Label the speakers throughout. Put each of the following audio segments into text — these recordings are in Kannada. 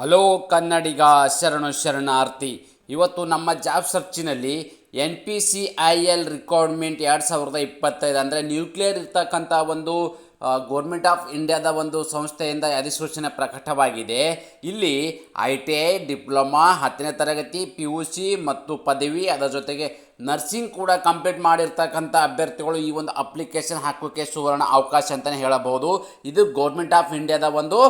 Speaker 1: ಹಲೋ ಕನ್ನಡಿಗ ಶರಣು ಶರಣಾರ್ಥಿ. ಇವತ್ತು ನಮ್ಮ job ಸರ್ಚಿನಲ್ಲಿ N P C I L requirement ಎರಡು ಸಾವಿರದ ಇಪ್ಪತ್ತೈದು ಅಂದರೆ ನ್ಯೂಕ್ಲಿಯರ್ ಇರ್ತಕ್ಕಂಥ ಒಂದು ಗೋರ್ಮೆಂಟ್ ಆಫ್ ಇಂಡಿಯಾದ ಒಂದು ಸಂಸ್ಥೆಯಿಂದ ಅಧಿಸೂಚನೆ ಪ್ರಕಟವಾಗಿದೆ. ಇಲ್ಲಿ ಐ ಟಿ ಐ ಡಿಪ್ಲೊಮಾ ಹತ್ತನೇ ತರಗತಿ ಪಿ ಯು ಸಿ ಮತ್ತು ಪದವಿ, ಅದರ ಜೊತೆಗೆ ನರ್ಸಿಂಗ್ ಕೂಡ ಕಂಪ್ಲೀಟ್ ಮಾಡಿರ್ತಕ್ಕಂಥ ಅಭ್ಯರ್ಥಿಗಳು ಈ ಒಂದು ಅಪ್ಲಿಕೇಶನ್ ಹಾಕೋಕ್ಕೆ ಸುವರ್ಣ ಅವಕಾಶ ಅಂತಲೇ ಹೇಳಬಹುದು. ಇದು ಗೌರ್ಮೆಂಟ್ ಆಫ್ ಇಂಡಿಯಾದ ಒಂದು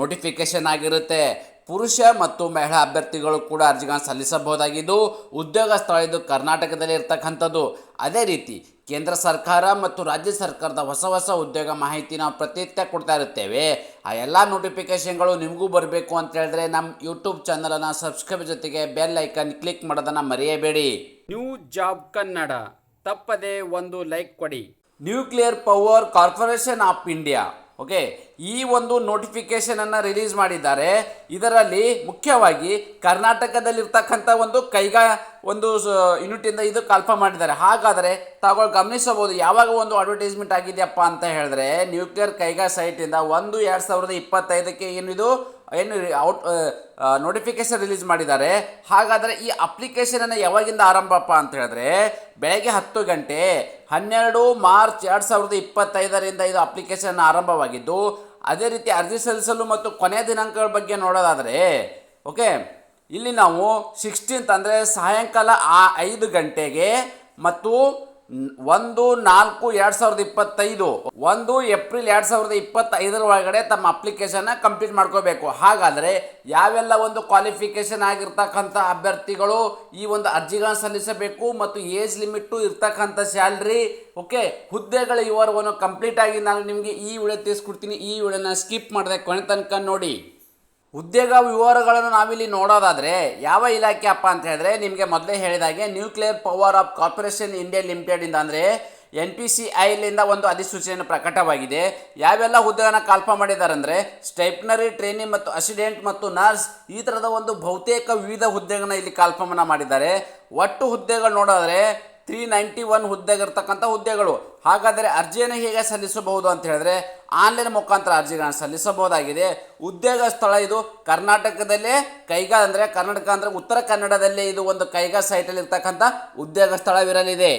Speaker 1: ನೋಟಿಫಿಕೇಶನ್ ಆಗಿರುತ್ತೆ. ಪುರುಷ ಮತ್ತು ಮಹಿಳಾ ಅಭ್ಯರ್ಥಿಗಳು ಕೂಡ ಅರ್ಜಿಗಳನ್ನು ಸಲ್ಲಿಸಬಹುದಾಗಿದ್ದು ಉದ್ಯೋಗ ಸ್ಥಳ ಇದು ಕರ್ನಾಟಕದಲ್ಲಿ ಇರ್ತಕ್ಕಂಥದ್ದು. ಅದೇ ರೀತಿ ಕೇಂದ್ರ ಸರ್ಕಾರ ಮತ್ತು ರಾಜ್ಯ ಸರ್ಕಾರದ ಹೊಸ ಹೊಸ ಉದ್ಯೋಗ ಮಾಹಿತಿ ನಾವು ಪ್ರತಿನಿತ್ಯ ಕೊಡ್ತಾ ಇರುತ್ತೇವೆ. ಆ ಎಲ್ಲ ನೋಟಿಫಿಕೇಷನ್ಗಳು ನಿಮಗೂ ಬರಬೇಕು ಅಂತ ಹೇಳಿದ್ರೆ ನಮ್ಮ ಯೂಟ್ಯೂಬ್ ಚಾನಲನ್ನು ಸಬ್ಸ್ಕ್ರೈಬ್ ಜೊತೆಗೆ ಬೆಲ್ ಐಕನ್ ಕ್ಲಿಕ್ ಮಾಡೋದನ್ನು ಮರೆಯಬೇಡಿ. ನ್ಯೂ ಜಾಬ್ ಕನ್ನಡ ತಪ್ಪದೆ ಒಂದು ಲೈಕ್ ಕೊಡಿ. Nuclear power corporation of India okay? ಈ ಒಂದು ನೋಟಿಫಿಕೇಶನ್ ಅನ್ನು ರಿಲೀಸ್ ಮಾಡಿದ್ದಾರೆ. ಇದರಲ್ಲಿ ಮುಖ್ಯವಾಗಿ ಕರ್ನಾಟಕದಲ್ಲಿರ್ತಕ್ಕಂಥ ಒಂದು ಕೈಗಾ ಒಂದು ಯೂನಿಟಿಂದ ಇದು ಕಲ್ಪ ಮಾಡಿದ್ದಾರೆ. ಹಾಗಾದರೆ ತಾವುಗಳು ಗಮನಿಸಬಹುದು, ಯಾವಾಗ ಒಂದು ಅಡ್ವರ್ಟೈಸ್ಮೆಂಟ್ ಆಗಿದೆಯಪ್ಪ ಅಂತ ಹೇಳಿದ್ರೆ ನ್ಯೂಕ್ಲಿಯರ್ ಕೈಗಾ ಸೈಟಿಂದ ಒಂದು ಎರಡು ಸಾವಿರದ ಇಪ್ಪತ್ತೈದಕ್ಕೆ ಏನಿದು ಏನು ಔಟ್ ನೋಟಿಫಿಕೇಶನ್ ರಿಲೀಸ್ ಮಾಡಿದ್ದಾರೆ. ಹಾಗಾದರೆ ಈ ಅಪ್ಲಿಕೇಶನನ್ನು ಯಾವಾಗಿಂದ ಆರಂಭಪ್ಪ ಅಂತ ಹೇಳಿದ್ರೆ, ಬೆಳಗ್ಗೆ ಹತ್ತು ಗಂಟೆ ಹನ್ನೆರಡು ಮಾರ್ಚ್ ಎರಡು ಸಾವಿರದ ಇಪ್ಪತ್ತೈದರಿಂದ ಇದು ಅಪ್ಲಿಕೇಶನ್ ಆರಂಭವಾಗಿದ್ದು ಅದೇ ರೀತಿ ಅರ್ಜಿ ಸಲ್ಲಿಸಲು ಮತ್ತು ಕೊನೆಯ ದಿನಾಂಕಗಳ ಬಗ್ಗೆ ನೋಡೋದಾದರೆ, ಓಕೆ, ಇಲ್ಲಿ ನಾವು ಸಿಕ್ಸ್ಟೀನ್ತ್ ಅಂದರೆ ಸಾಯಂಕಾಲ ಆ ಐದು ಗಂಟೆಗೆ ಮತ್ತು ಒಂದು, ನಾಲ್ಕು, ಎರಡು ಸಾವಿರದ ಇಪ್ಪತ್ತೈದು. ಒಂದು ಏಪ್ರಿಲ್ ಎರಡು ಸಾವಿರದ ಇಪ್ಪತ್ತೈದರ ಒಳಗಡೆ ತಮ್ಮ ಅಪ್ಲಿಕೇಶನ್ನ ಕಂಪ್ಲೀಟ್ ಮಾಡ್ಕೋಬೇಕು. ಹಾಗಾದರೆ ಯಾವೆಲ್ಲ ಒಂದು ಕ್ವಾಲಿಫಿಕೇಷನ್ ಆಗಿರ್ತಕ್ಕಂಥ ಅಭ್ಯರ್ಥಿಗಳು ಈ ಒಂದು ಅರ್ಜಿಗಳನ್ನು ಸಲ್ಲಿಸಬೇಕು ಮತ್ತು ಏಜ್ ಲಿಮಿಟ್ಟು ಇರ್ತಕ್ಕಂಥ ಸ್ಯಾಲ್ರಿ ಓಕೆ ಹುದ್ದೆಗಳ ಕಂಪ್ಲೀಟ್ ಆಗಿ ನಾನು ನಿಮಗೆ ಈ ವಿಡಿಯೋ ತಿಳಿಸ್ಕೊಡ್ತೀನಿ. ಈ ವಿಡಿಯೋನ ಸ್ಕಿಪ್ ಮಾಡಿದೆ ಕೊನೆ ತನಕ ನೋಡಿ. ಉದ್ಯೋಗ ವಿವರಗಳನ್ನು ನಾವಿಲ್ಲಿ ನೋಡೋದಾದರೆ ಯಾವ ಇಲಾಖೆ ಅಪ್ಪ ಅಂತ ಹೇಳಿದ್ರೆ ನಿಮಗೆ ಮೊದಲೇ ಹೇಳಿದಾಗೆ nuclear power of corporation India ಲಿಮಿಟೆಡಿಂದ ಅಂದರೆ ಎನ್ ಪಿ ಸಿ ಐಲಿಂದ ಒಂದು ಅಧಿಸೂಚನೆ ಪ್ರಕಟವಾಗಿದೆ. ಯಾವೆಲ್ಲ ಹುದ್ದೆಗಳನ್ನು ಕಲ್ಪ ಮಾಡಿದ್ದಾರೆ ಅಂದರೆ ಸ್ಟೈಪ್ನರಿ ಟ್ರೈನಿಂಗ್ ಮತ್ತು ಅಸಿಡೆಂಟ್ ಮತ್ತು ನರ್ಸ್ ಈ ಥರದ ಒಂದು ಬಹುತೇಕ ವಿವಿಧ ಹುದ್ದೆಗಳನ್ನ ಇಲ್ಲಿ ಕಲ್ಪಮನ ಮಾಡಿದ್ದಾರೆ. ಒಟ್ಟು ಹುದ್ದೆಗಳು ನೋಡೋದಾದರೆ ತ್ರೀ ನೈಂಟಿ ಒನ್ ಹುದ್ದೆಗಿರ್ತಕ್ಕಂಥ ಹುದ್ದೆಗಳು. ಹಾಗಾದರೆ ಅರ್ಜಿಯನ್ನು ಹೇಗೆ ಸಲ್ಲಿಸಬಹುದು ಅಂತ ಹೇಳಿದ್ರೆ ಆನ್ಲೈನ್ ಮುಖಾಂತರ ಅರ್ಜಿಗಳನ್ನು ಸಲ್ಲಿಸಬಹುದಾಗಿದೆ. ಉದ್ಯೋಗ ಸ್ಥಳ ಇದು ಕರ್ನಾಟಕದಲ್ಲೇ ಕೈಗಾ ಅಂದರೆ ಕರ್ನಾಟಕ ಅಂದರೆ ಉತ್ತರ ಕನ್ನಡದಲ್ಲೇ ಇದು ಒಂದು ಕೈಗಾ ಸೈಟಲ್ಲಿ ಇರ್ತಕ್ಕಂಥ ಉದ್ಯೋಗ ಸ್ಥಳವಿರಲಿದೆ.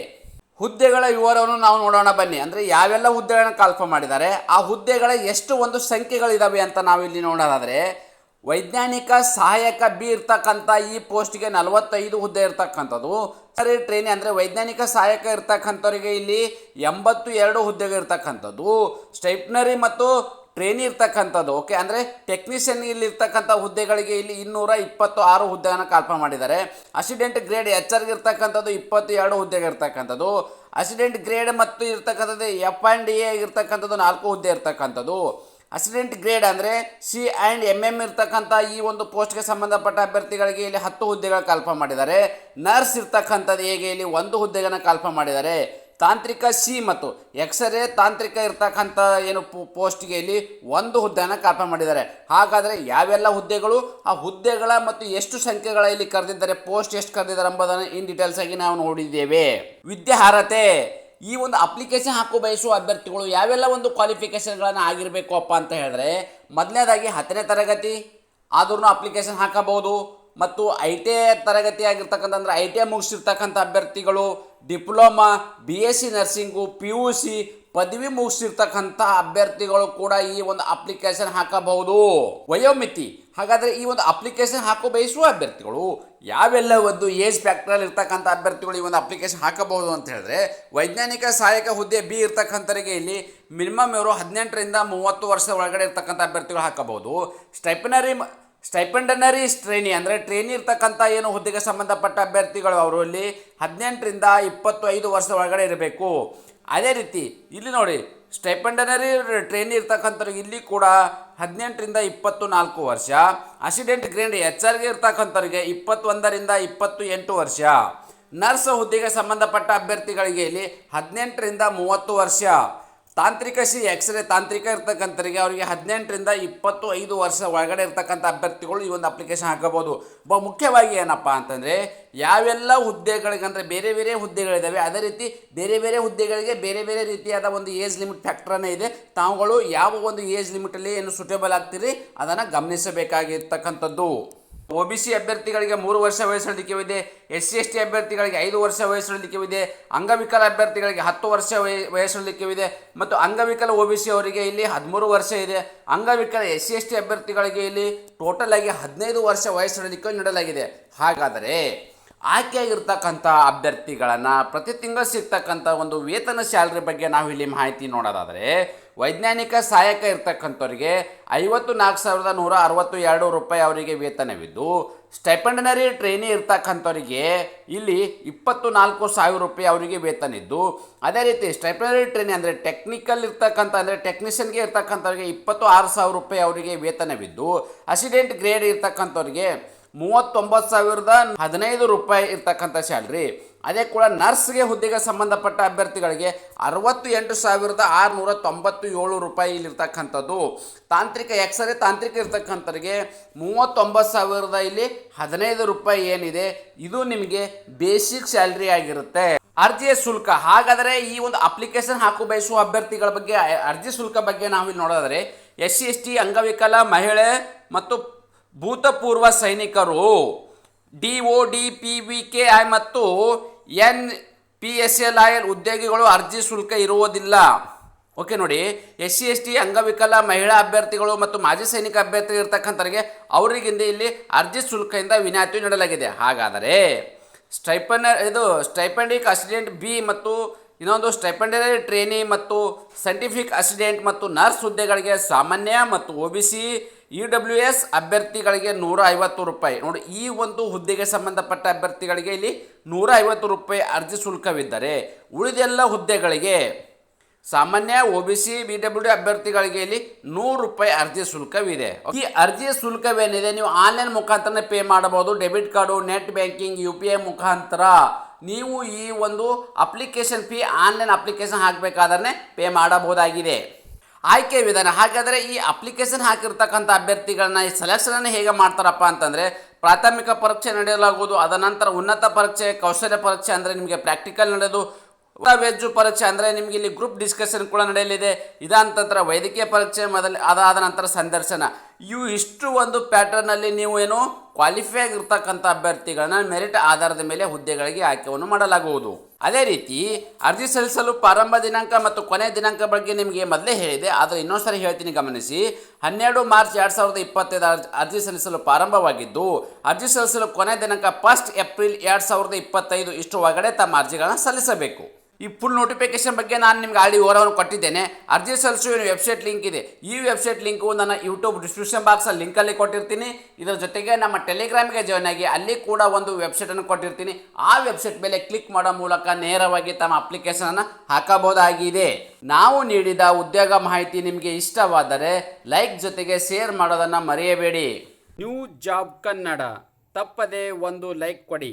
Speaker 1: ಹುದ್ದೆಗಳ ವಿವರವನ್ನು ನಾವು ನೋಡೋಣ ಬನ್ನಿ. ಅಂದರೆ ಯಾವೆಲ್ಲ ಹುದ್ದೆಗಳನ್ನು ಕಲ್ಪ ಮಾಡಿದ್ದಾರೆ, ಆ ಹುದ್ದೆಗಳ ಎಷ್ಟು ಒಂದು ಸಂಖ್ಯೆಗಳಿದ್ದಾವೆ ಅಂತ ನಾವಿಲ್ಲಿ ನೋಡೋದಾದರೆ ವೈಜ್ಞಾನಿಕ ಸಹಾಯಕ ಬಿ ಇರ್ತಕ್ಕಂಥ ಈ ಪೋಸ್ಟ್ಗೆ ನಲವತ್ತೈದು ಹುದ್ದೆ ಇರ್ತಕ್ಕಂಥದ್ದು. ಸರಿ ಟ್ರೈನಿ ಅಂದರೆ ವೈಜ್ಞಾನಿಕ ಸಹಾಯಕ ಇರ್ತಕ್ಕಂಥವ್ರಿಗೆ ಇಲ್ಲಿ ಎಂಬತ್ತು ಎರಡು ಹುದ್ದೆಗೆ ಇರ್ತಕ್ಕಂಥದ್ದು. ಸ್ಟೈಪ್ನರಿ ಮತ್ತು ಟ್ರೈನಿ ಇರ್ತಕ್ಕಂಥದ್ದು ಓಕೆ ಅಂದರೆ ಟೆಕ್ನಿಷಿಯನ್ ಇಲ್ಲಿ ಇರ್ತಕ್ಕಂಥ ಹುದ್ದೆಗಳಿಗೆ ಇಲ್ಲಿ ಇನ್ನೂರ ಇಪ್ಪತ್ತು ಆರು ಹುದ್ದೆಯನ್ನು ಕಲ್ಪ ಮಾಡಿದ್ದಾರೆ. ಅಸಿಡೆಂಟ್ ಗ್ರೇಡ್ ಎಚ್ಚರ್ಗೆ ಇರ್ತಕ್ಕಂಥದ್ದು ಇಪ್ಪತ್ತು ಎರಡು ಹುದ್ದೆಗೆ ಇರ್ತಕ್ಕಂಥದ್ದು. ಅಸಿಡೆಂಟ್ ಗ್ರೇಡ್ ಮತ್ತು ಇರ್ತಕ್ಕಂಥದ್ದು ಎಫ್ ಆ್ಯಂಡ್ ಎ ಆಗಿರ್ತಕ್ಕಂಥದ್ದು ನಾಲ್ಕು ಹುದ್ದೆ ಇರ್ತಕ್ಕಂಥದ್ದು. ಅಸಿಡೆಂಟ್ ಗ್ರೇಡ್ ಅಂದರೆ ಸಿ ಆ್ಯಂಡ್ ಎಂ ಎಂ ಇರ್ತಕ್ಕಂಥ ಈ ಒಂದು ಪೋಸ್ಟ್ಗೆ ಸಂಬಂಧಪಟ್ಟ ಅಭ್ಯರ್ಥಿಗಳಿಗೆ ಇಲ್ಲಿ ಹತ್ತು ಹುದ್ದೆಗಳ ಕಲ್ಪ ಮಾಡಿದ್ದಾರೆ. ನರ್ಸ್ ಇರ್ತಕ್ಕಂಥದ್ದು ಹೇಗೆ? ಇಲ್ಲಿ ಒಂದು ಹುದ್ದೆಗಳನ್ನು ಕಲ್ಪ ಮಾಡಿದ್ದಾರೆ. ತಾಂತ್ರಿಕ ಸಿ ಮತ್ತು ಎಕ್ಸ್ರೇ ತಾಂತ್ರಿಕ ಇರ್ತಕ್ಕಂಥ ಏನು ಪೋಸ್ಟ್ಗೆ ಇಲ್ಲಿ ಒಂದು ಹುದ್ದೆಯನ್ನು ಕಲ್ಪ ಮಾಡಿದ್ದಾರೆ. ಹಾಗಾದರೆ ಯಾವೆಲ್ಲ ಹುದ್ದೆಗಳು? ಆ ಹುದ್ದೆಗಳ ಮತ್ತು ಎಷ್ಟು ಸಂಖ್ಯೆಗಳ ಇಲ್ಲಿ ಕರೆದಿದ್ದಾರೆ? ಪೋಸ್ಟ್ ಎಷ್ಟು ಕರೆದಿದ್ದಾರೆ ಎಂಬುದನ್ನು ಇನ್ ಡೀಟೇಲ್ಸ್ ಆಗಿ ನಾವು ನೋಡಿದ್ದೇವೆ. ವಿದ್ಯಾರ್ಹತೆ. ಈ ಒಂದು ಅಪ್ಲಿಕೇಶನ್ ಹಾಕೋ ಬಯಸುವ ಅಭ್ಯರ್ಥಿಗಳು ಯಾವೆಲ್ಲ ಒಂದು ಕ್ವಾಲಿಫಿಕೇಷನ್ಗಳನ್ನು ಆಗಿರಬೇಕು ಅಪ್ಪ ಅಂತ ಹೇಳಿದ್ರೆ, ಮೊದಲನೇದಾಗಿ ಹತ್ತನೇ ತರಗತಿ ಆದ್ರೂ ಅಪ್ಲಿಕೇಶನ್ ಹಾಕಬಹುದು. ಮತ್ತು ಐ ಟಿ ಐ ತರಗತಿ ಆಗಿರ್ತಕ್ಕಂಥ ಅಂದರೆ ಐ ಟಿ ಐ ಮುಗಿಸಿರ್ತಕ್ಕಂಥ ಅಭ್ಯರ್ಥಿಗಳು, diploma B S C nursing P U C ಪದವಿ ಮುಗಿಸಿರ್ತಕ್ಕಂಥ ಅಭ್ಯರ್ಥಿಗಳು ಕೂಡ ಈ ಒಂದು ಅಪ್ಲಿಕೇಶನ್ ಹಾಕಬಹುದು. ವಯೋಮಿತಿ. ಹಾಗಾದರೆ ಈ ಒಂದು ಅಪ್ಲಿಕೇಶನ್ ಹಾಕೋ ಬಯಸುವ ಅಭ್ಯರ್ಥಿಗಳು ಯಾವೆಲ್ಲ ಒಂದು ಏಜ್ ಫ್ಯಾಕ್ಟ್ರಲ್ಲಿ ಇರ್ತಕ್ಕಂಥ ಅಭ್ಯರ್ಥಿಗಳು ಈ ಒಂದು ಅಪ್ಲಿಕೇಶನ್ ಹಾಕಬಹುದು ಅಂತ ಹೇಳಿದ್ರೆ ವೈಜ್ಞಾನಿಕ ಸಹಾಯಕ ಹುದ್ದೆ ಬಿ ಇರ್ತಕ್ಕಂಥರಿಗೆ ಇಲ್ಲಿ ಮಿನಿಮಮ್ ಇವರು ಹದಿನೆಂಟರಿಂದ ಮೂವತ್ತು ವರ್ಷದ ಒಳಗಡೆ ಇರ್ತಕ್ಕಂಥ ಅಭ್ಯರ್ಥಿಗಳು ಹಾಕಬಹುದು. ಸ್ಟೈಪನರಿ ಸ್ಟೈಪೆಂಡನರಿ ಟ್ರೈನಿ ಅಂದರೆ ಟ್ರೇನಿ ಇರ್ತಕ್ಕಂಥ ಏನು ಹುದ್ದೆಗೆ ಸಂಬಂಧಪಟ್ಟ ಅಭ್ಯರ್ಥಿಗಳು ಅವರು ಇಲ್ಲಿ ಹದಿನೆಂಟರಿಂದ ಇಪ್ಪತ್ತು ಐದು ವರ್ಷದ ಒಳಗಡೆ ಇರಬೇಕು. ಅದೇ ರೀತಿ ಇಲ್ಲಿ ನೋಡಿ ಸ್ಟೈಪಂಡನರಿ ಟ್ರೈನ್ ಇರ್ತಕ್ಕಂಥವ್ರಿಗೆ ಇಲ್ಲಿ ಕೂಡ ಹದಿನೆಂಟರಿಂದ ಇಪ್ಪತ್ತು ನಾಲ್ಕು ವರ್ಷ ಅಸಿಡೆಂಟ್ ಗ್ರೇಡ್ ಎಚ್ ಆರ್ಗೆ ಇರ್ತಕ್ಕಂಥವ್ರಿಗೆ ಇಪ್ಪತ್ತೊಂದರಿಂದ ಇಪ್ಪತ್ತು ಎಂಟು ವರ್ಷ. ನರ್ಸ್ ಹುದ್ದೆಗೆ ಸಂಬಂಧಪಟ್ಟ ಅಭ್ಯರ್ಥಿಗಳಿಗೆ ಇಲ್ಲಿ ಹದಿನೆಂಟರಿಂದ ಮೂವತ್ತು ವರ್ಷ. ತಾಂತ್ರಿಕ ಸಿ ಎಕ್ಸ್ರೇ ತಾಂತ್ರಿಕ ಇರ್ತಕ್ಕಂಥರಿಗೆ ಅವರಿಗೆ ಹದಿನೆಂಟರಿಂದ ಇಪ್ಪತ್ತು ಐದು ವರ್ಷ ಒಳಗಡೆ ಇರ್ತಕ್ಕಂಥ ಅಭ್ಯರ್ಥಿಗಳು ಈ ಒಂದು ಅಪ್ಲಿಕೇಶನ್ ಹಾಕಬಹುದು. ಬ, ಮುಖ್ಯವಾಗಿ ಏನಪ್ಪ ಅಂತಂದರೆ ಯಾವೆಲ್ಲ ಹುದ್ದೆಗಳಿಗೆ ಅಂದರೆ ಬೇರೆ ಬೇರೆ ಹುದ್ದೆಗಳಿದ್ದಾವೆ ಅದೇ ರೀತಿ ಬೇರೆ ಬೇರೆ ಹುದ್ದೆಗಳಿಗೆ ಬೇರೆ ಬೇರೆ ರೀತಿಯಾದ ಒಂದು ಏಜ್ ಲಿಮಿಟ್ ಫ್ಯಾಕ್ಟ್ರನೇ ಇದೆ. ತಾವುಗಳು ಯಾವ ಒಂದು ಏಜ್ ಲಿಮಿಟಲ್ಲಿ ಏನು ಸುಟೇಬಲ್ ಆಗ್ತೀರಿ, ಅದನ್ನು ಗಮನಿಸಬೇಕಾಗಿರ್ತಕ್ಕಂಥದ್ದು. ಒ ಬಿ ಸಿ ಅಭ್ಯರ್ಥಿಗಳಿಗೆ ಮೂರು ವರ್ಷ ವಯಸ್ಸಳಿಕೆವಿದೆ ಎಸ್ ಸಿ, ಎಸ್ ಟಿ ಅಭ್ಯರ್ಥಿಗಳಿಗೆ ಐದು ವರ್ಷ ವಯಸ್ಸಳಿಕೆವಿದೆ ಅಂಗವಿಕಲ ಅಭ್ಯರ್ಥಿಗಳಿಗೆ ಹತ್ತು ವರ್ಷ ವಯ ಲಿಖ್ಯವಿದೆ ಮತ್ತು ಅಂಗವಿಕಲ ಒ ಬಿ ಸಿ ಅವರಿಗೆ ಇಲ್ಲಿ ಹದಿಮೂರು ವರ್ಷ ಇದೆ. ಅಂಗವಿಕಲ, ಎಸ್ ಸಿ, ಎಸ್ ಟಿ ಅಭ್ಯರ್ಥಿಗಳಿಗೆ ಇಲ್ಲಿ ಟೋಟಲ್ ಆಗಿ ಹದಿನೈದು ವರ್ಷ ವಯಸ್ಸಳಿಕೆ ನೀಡಲಾಗಿದೆ. ಹಾಗಾದರೆ ಆಯ್ಕೆಯಾಗಿರ್ತಕ್ಕಂಥ ಅಭ್ಯರ್ಥಿಗಳನ್ನು ಪ್ರತಿ ತಿಂಗಳು ಸಿಗ್ತಕ್ಕಂಥ ಒಂದು ವೇತನ ಸ್ಯಾಲ್ರಿ ಬಗ್ಗೆ ನಾವು ಇಲ್ಲಿ ಮಾಹಿತಿ ನೋಡೋದಾದರೆ, ವೈಜ್ಞಾನಿಕ ಸಹಾಯಕ ಇರ್ತಕ್ಕಂಥವ್ರಿಗೆ ಐವತ್ತು ನಾಲ್ಕು ಸಾವಿರದ ನೂರ ಅರವತ್ತು ಎರಡು ರೂಪಾಯಿ ಅವರಿಗೆ ವೇತನವಿದ್ದು, ಸ್ಟೆಪೆಂಡನರಿ ಟ್ರೈನಿ ಇರ್ತಕ್ಕಂಥವರಿಗೆ ಇಲ್ಲಿ ಇಪ್ಪತ್ತು ನಾಲ್ಕು ಸಾವಿರ ರೂಪಾಯಿ ಅವರಿಗೆ ವೇತನ ಇದ್ದು ಅದೇ ರೀತಿ ಸ್ಟೈಪಂಡರಿ ಟ್ರೈನಿ ಅಂದರೆ ಟೆಕ್ನಿಕಲ್ ಇರ್ತಕ್ಕಂಥ ಅಂದರೆ ಟೆಕ್ನಿಷಿಯನ್ಗೆ ಇರ್ತಕ್ಕಂಥವ್ರಿಗೆ ಇಪ್ಪತ್ತು ಆರು ಸಾವಿರ ರೂಪಾಯಿ ಅವರಿಗೆ ವೇತನವಿದ್ದು, ಅಸಿಡೆಂಟ್ ಗ್ರೇಡ್ ಇರ್ತಕ್ಕಂಥವ್ರಿಗೆ ಮೂವತ್ತೊಂಬತ್ತು ಸಾವಿರದ ಹದಿನೈದು ರೂಪಾಯಿ ಇರ್ತಕ್ಕಂಥ ಸ್ಯಾಲ್ರಿ. ಅದೇ ಕೂಡ ನರ್ಸ್ಗೆ ಹುದ್ದೆಗೆ ಸಂಬಂಧಪಟ್ಟ ಅಭ್ಯರ್ಥಿಗಳಿಗೆ ಅರವತ್ತು ಎಂಟು ಸಾವಿರದ ಆರುನೂರ ತೊಂಬತ್ತು ಏಳು ರೂಪಾಯಿ ಇಲ್ಲಿರ್ತಕ್ಕಂಥದ್ದು. ತಾಂತ್ರಿಕ ಎಕ್ಸ್ರೇ ತಾಂತ್ರಿಕ ಇರ್ತಕ್ಕಂಥವ್ರಿಗೆ ಮೂವತ್ತೊಂಬತ್ತು ಸಾವಿರದ ಇಲ್ಲಿ ಹದಿನೈದು ರೂಪಾಯಿ ಏನಿದೆ, ಇದು ನಿಮಗೆ ಬೇಸಿಕ್ ಸ್ಯಾಲ್ರಿ ಆಗಿರುತ್ತೆ. ಅರ್ಜಿಯ ಶುಲ್ಕ, ಹಾಗಾದರೆ ಈ ಒಂದು ಅಪ್ಲಿಕೇಶನ್ ಹಾಕು ಬಯಸುವ ಅಭ್ಯರ್ಥಿಗಳ ಬಗ್ಗೆ, ಅರ್ಜಿ ಶುಲ್ಕ ಬಗ್ಗೆ ನಾವು ಇಲ್ಲಿ ನೋಡೋದಾದರೆ ಎಸ್ ಸಿ ಎಸ್ ಟಿ ಅಂಗವಿಕಲ, ಮಹಿಳೆ ಮತ್ತು ಭೂತಪೂರ್ವ ಸೈನಿಕರು D O D P V K I ಮತ್ತು N P S L I L ಉದ್ಯೋಗಿಗಳು ಅರ್ಜಿ ಶುಲ್ಕ ಇರುವುದಿಲ್ಲ. ಓಕೆ ನೋಡಿ, ಎಸ್ ಸಿ ಎಸ್ ಟಿ, ಅಂಗವಿಕಲ, ಮಹಿಳಾ ಅಭ್ಯರ್ಥಿಗಳು ಮತ್ತು ಮಾಜಿ ಸೈನಿಕ ಅಭ್ಯರ್ಥಿ ಇರ್ತಕ್ಕಂಥವರಿಗೆ ಅವರಿಗಿಂದ ಇಲ್ಲಿ ಅರ್ಜಿ ಶುಲ್ಕದಿಂದ ವಿನಾಯಿತಿ ನೀಡಲಾಗಿದೆ. ಹಾಗಾದರೆ ಸ್ಟೈಪನ್, ಇದು ಸ್ಟೈಪೆಂಡಿಕ್ ಅಸಿಡೆಂಟ್ ಬಿ ಮತ್ತು ಇನ್ನೊಂದು ಸ್ಟೈಪೆಂಡರಿ ಟ್ರೇನಿ ಮತ್ತು ಸೈಂಟಿಫಿಕ್ ಅಸಿಡೆಂಟ್ ಮತ್ತು ನರ್ಸ್ ಹುದ್ದೆಗಳಿಗೆ ಸಾಮಾನ್ಯ ಮತ್ತು O B C E W S ಅಭ್ಯರ್ಥಿಗಳಿಗೆ ನೂರ ಐವತ್ತು ರೂಪಾಯಿ. ನೋಡಿ, ಈ ಒಂದು ಹುದ್ದೆಗೆ ಸಂಬಂಧಪಟ್ಟ ಅಭ್ಯರ್ಥಿಗಳಿಗೆ ಇಲ್ಲಿ ನೂರ ಐವತ್ತು ರೂಪಾಯಿ ಅರ್ಜಿ ಶುಲ್ಕವಿದ್ದರೆ ಉಳಿದೆಲ್ಲ ಹುದ್ದೆಗಳಿಗೆ ಸಾಮಾನ್ಯ O B C B W D ಅಭ್ಯರ್ಥಿಗಳಿಗೆ ಇಲ್ಲಿ ನೂರು ರೂಪಾಯಿ ಅರ್ಜಿ ಶುಲ್ಕವಿದೆ. ಈ ಅರ್ಜಿ ಶುಲ್ಕವೇನಿದೆ? ನೀವು ಆನ್ಲೈನ್ ಮುಖಾಂತರ ಪೇ ಮಾಡಬಹುದು. Debit card, net banking, U P I ಮುಖಾಂತರ ನೀವು ಈ ಒಂದು ಅಪ್ಲಿಕೇಶನ್ ಫೀ ಆನ್ಲೈನ್ ಅಪ್ಲಿಕೇಶನ್ ಹಾಕಬೇಕಾದ್ರೆ ಪೇ ಮಾಡಬಹುದಾಗಿದೆ. ಆಯ್ಕೆ ವಿಧಾನ. ಹಾಗಾದರೆ ಈ ಅಪ್ಲಿಕೇಶನ್ ಹಾಕಿರ್ತಕ್ಕಂಥ ಅಭ್ಯರ್ಥಿಗಳನ್ನ ಈ ಸೆಲೆಕ್ಷನ್ ಹೇಗೆ ಮಾಡ್ತಾರಪ್ಪ ಅಂತಂದರೆ, ಪ್ರಾಥಮಿಕ ಪರೀಕ್ಷೆ ನಡೆಯಲಾಗುವುದು, ಅದ ನಂತರ ಉನ್ನತ ಪರೀಕ್ಷೆ, ಕೌಶಲ್ಯ ಪರೀಕ್ಷೆ ಅಂದರೆ ನಿಮಗೆ ಪ್ರಾಕ್ಟಿಕಲ್ ನಡೆದು ವೆಜ್ಜು ಪರೀಕ್ಷೆ ಅಂದರೆ ನಿಮಗೆ ಇಲ್ಲಿ ಗ್ರೂಪ್ ಡಿಸ್ಕಷನ್ ಕೂಡ ನಡೆಯಲಿದೆ. ಇದಾದ ವೈದ್ಯಕೀಯ ಪರೀಕ್ಷೆ ಮೊದಲ, ಅದಾದ ನಂತರ ಸಂದರ್ಶನ. ಇವು ಇಷ್ಟು ಒಂದು ಪ್ಯಾಟರ್ನಲ್ಲಿ ನೀವು ಏನು ಕ್ವಾಲಿಫೈ ಆಗಿರ್ತಕ್ಕಂಥ ಅಭ್ಯರ್ಥಿಗಳನ್ನ ಮೆರಿಟ್ ಆಧಾರದ ಮೇಲೆ ಹುದ್ದೆಗಳಿಗೆ ಆಯ್ಕೆಯನ್ನು ಮಾಡಲಾಗುವುದು. ಅದೇ ರೀತಿ ಅರ್ಜಿ ಸಲ್ಲಿಸಲು ಪ್ರಾರಂಭ ದಿನಾಂಕ ಮತ್ತು ಕೊನೆ ದಿನಾಂಕ ಬಗ್ಗೆ ನಿಮಗೆ ಮೊದಲೇ ಹೇಳಿದೆ, ಆದರೆ ಇನ್ನೊಂದು ಸರಿ ಹೇಳ್ತೀನಿ ಗಮನಿಸಿ. ಹನ್ನೆರಡು ಮಾರ್ಚ್ ಎರಡು ಸಾವಿರದ ಇಪ್ಪತ್ತೈದು ಅರ್ಜಿ ಸಲ್ಲಿಸಲು ಪ್ರಾರಂಭವಾಗಿದ್ದು, ಅರ್ಜಿ ಸಲ್ಲಿಸಲು ಕೊನೆ ದಿನಾಂಕ ಫಸ್ಟ್ ಏಪ್ರಿಲ್ ಎರಡು ಸಾವಿರದ ಇಪ್ಪತ್ತೈದು ಇಷ್ಟು ಒಳಗಡೆ ತಮ್ಮ ಅರ್ಜಿಗಳನ್ನು ಸಲ್ಲಿಸಬೇಕು. ಈ ಫುಲ್ ನೋಟಿಫಿಕೇಶನ್ ಬಗ್ಗೆ ನಾನು ನಿಮ್ಗೆ ಆಲ್ರೆಡಿ ವಿವರವನ್ನು ಕೊಟ್ಟಿದ್ದೇನೆ. ಅರ್ಜಿ ಸಲ್ಲಿಸುವ ವೆಬ್ಸೈಟ್ ಲಿಂಕ್ ಇದೆ. ಈ ವೆಬ್ಸೈಟ್ ಲಿಂಕು ನನ್ನ ಯೂಟ್ಯೂಬ್ ಡಿಸ್ಕ್ರಿಪ್ಷನ್ ಬಾಕ್ಸಲ್ಲಿ ಲಿಂಕಲ್ಲಿ ಕೊಟ್ಟಿರ್ತೀನಿ. ಇದರ ಜೊತೆಗೆ ನಮ್ಮ ಟೆಲಿಗ್ರಾಮ್ಗೆ ಜಾಯ್ನ್ ಆಗಿ ಅಲ್ಲಿ ಕೂಡ ಒಂದು ವೆಬ್ಸೈಟನ್ನು ಕೊಟ್ಟಿರ್ತೀನಿ. ಆ ವೆಬ್ಸೈಟ್ ಮೇಲೆ ಕ್ಲಿಕ್ ಮಾಡೋ ಮೂಲಕ ನೇರವಾಗಿ ತಮ್ಮ ಅಪ್ಲಿಕೇಶನನ್ನು ಹಾಕಬಹುದಾಗಿದೆ. ನಾವು ನೀಡಿದ ಉದ್ಯೋಗ ಮಾಹಿತಿ ನಿಮಗೆ ಇಷ್ಟವಾದರೆ ಲೈಕ್ ಜೊತೆಗೆ ಶೇರ್ ಮಾಡೋದನ್ನು ಮರೆಯಬೇಡಿ. ನ್ಯೂ ಜಾಬ್ ಕನ್ನಡ ತಪ್ಪದೆ ಒಂದು ಲೈಕ್ ಕೊಡಿ.